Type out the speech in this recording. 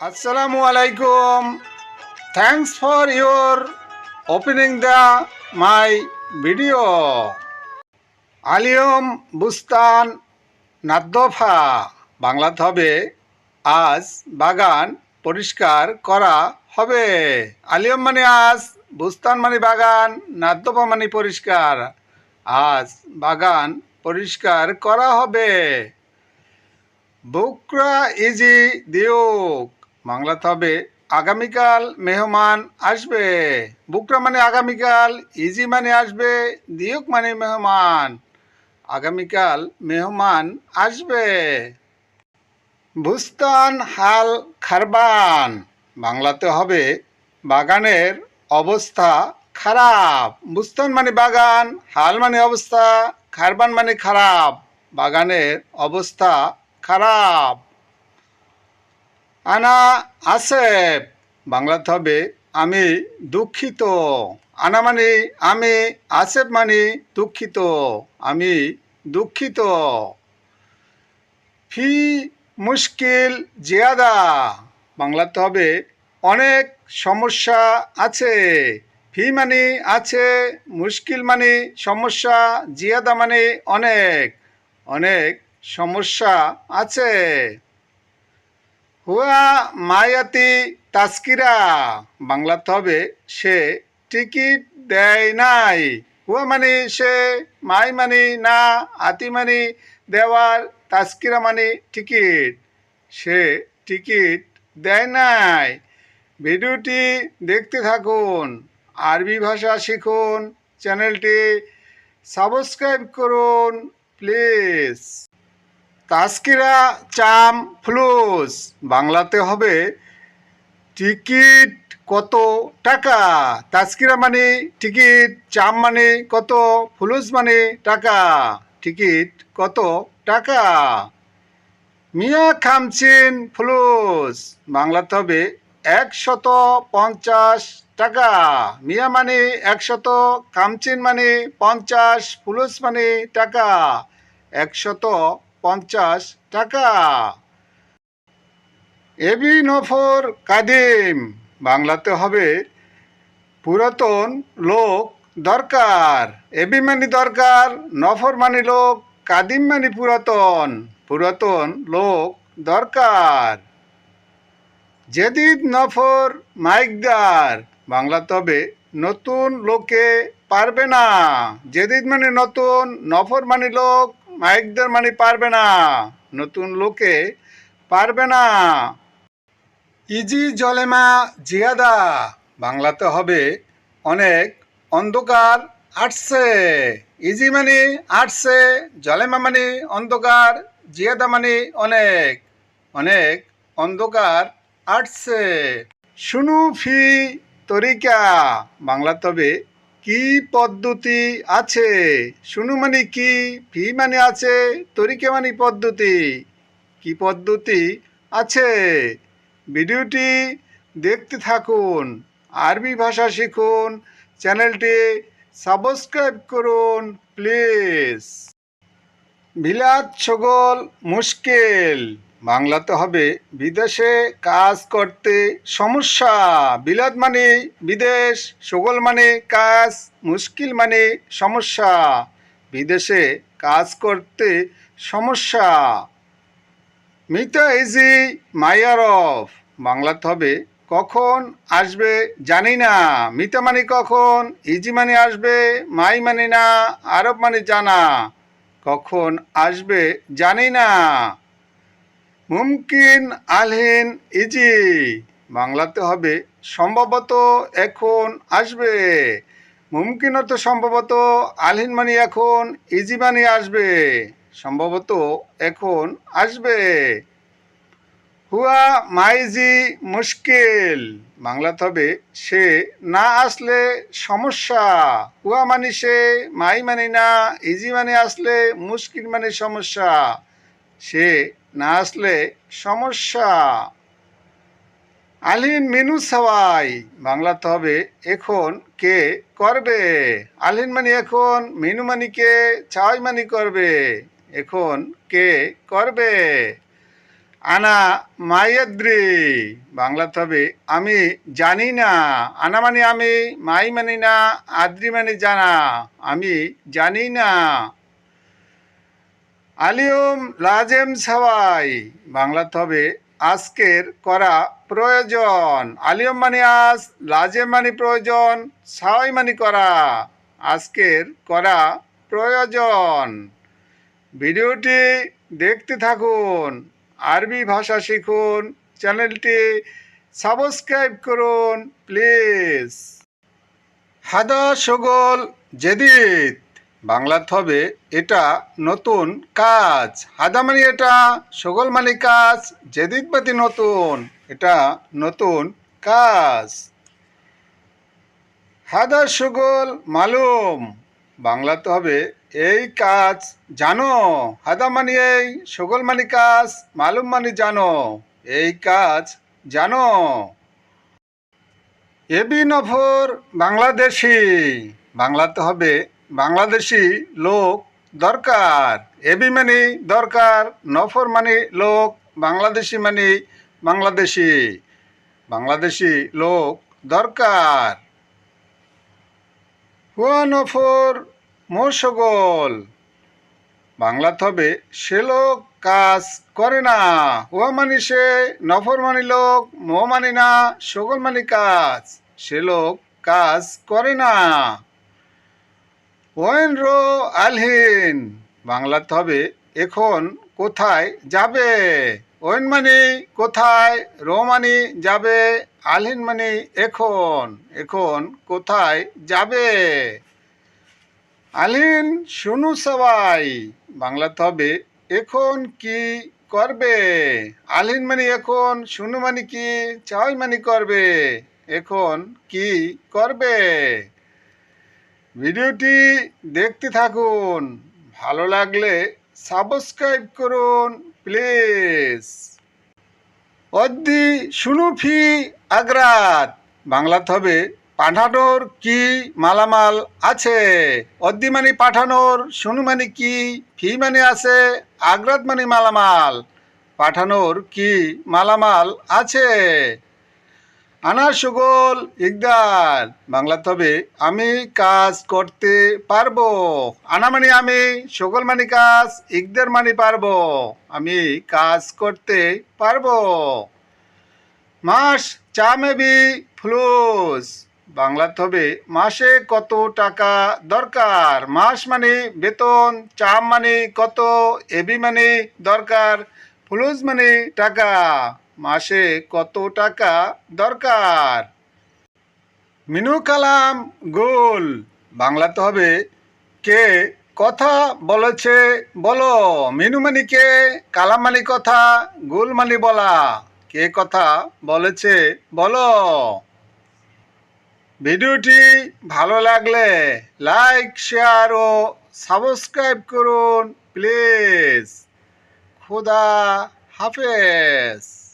Assalamu আলাইকুম। Thanks for your opening the my video. আলিয়ম বুস্তান নাদ্দফা, বাংলাতে হবে। আজ বাগান পরিষ্কার করা হবে। আলিয়ম মানে আজ, বুস্তান মানে বাগান, নাদ্দফা মানে পরিষ্কার। আজ বাগান পরিষ্কার করা হবে। বুকরা ইজি দিয়ুক। বাংলাতে হবে আগামীকাল মেহমান আসবে। বুকরা মানে আগামীকাল, ইজি মানে আসবে, দিয়ুক মানে মেহমান। আগামীকাল মেহমান আসবে। বুস্তান হাল খারবান। বাংলাতে হবে বাগানের অবস্থা খারাপ। বুস্তান মানে বাগান, হাল মানে অবস্থা, খারবান মানে খারাপ। বাগানের অবস্থা খারাপ। আনা আসেফ বাংলাতে হবে, আমি দুঃখিত। আনা মানে আমি, আসেফ মানে দুঃখিত, আমি দুঃখিত। ফি মুশকিল জিয়াদা। বাংলাতে হবে, অনেক সমস্যা আছে। ফি মানে আছে, মুশকিল মানে সমস্যা, জিয়াদা মানে অনেক অনেক সমস্যা আছে। হুয়া মায়াতি তাস্কিরা। বাংলাতে হবে, সে টিকিট দেয় নাই। হুয়া মানে সে, মাই মানে না, আতি মানে দেওয়ার তাস্কিরা মানে টিকিট। সে টিকিট দেয় নাই। ভিডিওটি দেখতে থাকুন, আরবি ভাষা শিখুন, চ্যানেলটি সাবস্ক্রাইব করুন, প্লিজ। তাস্কিরা চাম, ফ্লুস। বাংলাতে হবে টিকিট কত টাকা? তাস্কিরা মানে টিকিট, চাম মানে কত, ফুলুস মানে টাকা? টিকিট কত টাকা? মিয়া খামচিন, ফুলুস। বাংলাতে হবে একশত পঞ্চাশ টাকা। মিয়া মানে একশত, খামচিন মানে পঞ্চাশ, ফুলুস মানে টাকা। একশত পঞ্চাশ টাকা। এবি নফর কাদিম, বাংলাতে হবে পুরাতন লোক দরকার। এবি মানে দরকার, নফর মানে লোক, কাদিম মানে পুরাতন পুরাতন লোক দরকার। জেদিদ নফর মাইকদার বাংলাতে হবে নতুন লোকে পারবে না। জেদিদ মানে নতুন, নফর মানে লোক মাইকদার মানে পারবে না। নতুন লোকে পারবে না। ইজি জলেমা জিয়াদা, বাংলাতে হবে অনেক অন্ধকার আটছে ইজি মানে আটছে জলেমা মানে অন্ধকার, জিয়াদা মানে অনেক অনেক অন্ধকার আটছে শুনু ফি তরিকা, বাংলাতে হবে কি পদ্ধতি আছে? শুনু মানে কি? ফি মানে আছে? তরিকা মানে পদ্ধতি? কি পদ্ধতি আছে? ভিডিওটি দেখতে থাকুন, আরবি ভাষা শিখুন, চ্যানেলটি সাবস্ক্রাইব করুন, প্লিজ। বিলাত ছগল মুশকিল। বাংলাতে হবে, বিদেশে কাজ করতে সমস্যা। বিলাত মানে বিদেশ, সগল মানে কাজ, মুশকিল মানে সমস্যা। বিদেশে কাজ করতে সমস্যা। মিতা ইজি মায়ারফ বাংলাতে হবে কখন আসবে জানি না। মিতা মানে কখন, ইজি মানে আসবে, মাই মানে না, আরব মানে জানা। কখন আসবে জানি না। মুমকিন আলহিন ইজি। বাংলাতে হবে, সম্ভবত এখন আসবে। মুমকিনত সম্ভবত আলহিন মানে এখন, ইজি মানে আসবে। সম্ভবত এখন আসবে। হুয়া মাইজি মুশকিল। বাংলাতে হবে, সে না আসলে সমস্যা। হুয়া মানে সে, মাই মানে না, ইজি মানে আসলে মুশকিল মানে সমস্যা। সে না আসলে সমস্যা। আলিন মেনু সাওয়াই বাংলাতে হবে এখন কে করবে? আলিন মানে এখন, মেনু মানে কে ছাওয়াই মানে করবে, এখন কে করবে? আনা মায়াদ্রি বাংলাতে হবে আমি জানি না, আনা মানে আমি, মাই মানি না, আদ্রি মানে জানা, আমি জানি না। আলিয়ম লাজেম সাওয়াই। বাংলাতে হবে আজকের করা প্রয়োজন। আলিয়ম মানে আজ, লাজেম মানে প্রয়োজন, সাওয়াই মানে করা। আজকের করা প্রয়োজন। ভিডিওটি দেখতে থাকুন, আরবি ভাষা শিখুন, চ্যানেলটি সাবস্ক্রাইব করুন, প্লিজ। হাদা সগোল জেদিদ। বাংলাতে হবে এটা নতুন কাজ। হাদা মানে এটা, সগোল মানে কাজ জেদিদ মানে নতুন, এটা নতুন কাজ। হাদা সুগল মালুম বাংলাতে হবে এই কাজ জানো। হাদা মানে এই, সগোল মানে কাজ, মালুম মানে জানো। এই কাজ জানো। এবি নফর বাংলাদেশি বাংলাতে হবে বাংলাদেশি লোক দরকার। এবি মানে দরকার, নফর মানে লোক, বাংলাদেশি মানে বাংলাদেশি। বাংলাদেশি লোক দরকার। হুয়া নফর মোশগোল বাংলাতে হবে সে লোক কাজ করে না। হুয়া মানি সে, নফর মানি লোক, মো মানি না সগল মানি কাজ। সে লোক কাজ করে না। ওয়েন রো আলহিন বাংলাতে হবে, এখন কোথায় যাবে? ওয়েন মানে কোথায়, রো মানে যাবে, আলহিন মানে এখন এখন কোথায় যাবে? আলহিন, শুনু সবাই বাংলাতে হবে, এখন কি করবে? আলিন মানে এখন, শুনু মানে কি চাই মানে করবে, এখন কি করবে? ভিডিওটি দেখতে থাকুন। ভালো লাগলে সাবস্ক্রাইব করুন, প্লিজ। অদ্দি শুনুফি আগ্রাত। বাংলাতে হবে পাঠানোর কি মালামাল আছে? অদ্দি মানে পাঠানোর শুনু মানে কি, ফি মানে আছে, আগ্রাত মানে মালামাল। পাঠানোর কি মালামাল আছে? আনার সুগল, ইকদার। বাংলাতে হবে, আমি কাজ করতে পারব। আনা মানে আমি, সুগল মানে কাজ, ইকদার মানে পারব। আমি কাজ করতে পারব। মাস চা মেবি ফ্লুস। বাংলাতে হবে, মাসে কত টাকা দরকার? মাস মানে বেতন, চাম মানে কত? এবি মানে দরকার? ফ্লুস মানে টাকা? মাসে কত টাকা দরকার? মিনু কালাম, গোল। বাংলাতে হবে, কে কথা বলেছে বলো। মিনু মানে কে, কালাম মানে কথা, গোল বলা। কে কথা বলেছে বলো। ভিডিওটি ভালো লাগলে লাইক, শেয়ার ও সাবস্ক্রাইব করুন, প্লিজ। খুদা হাফেজ।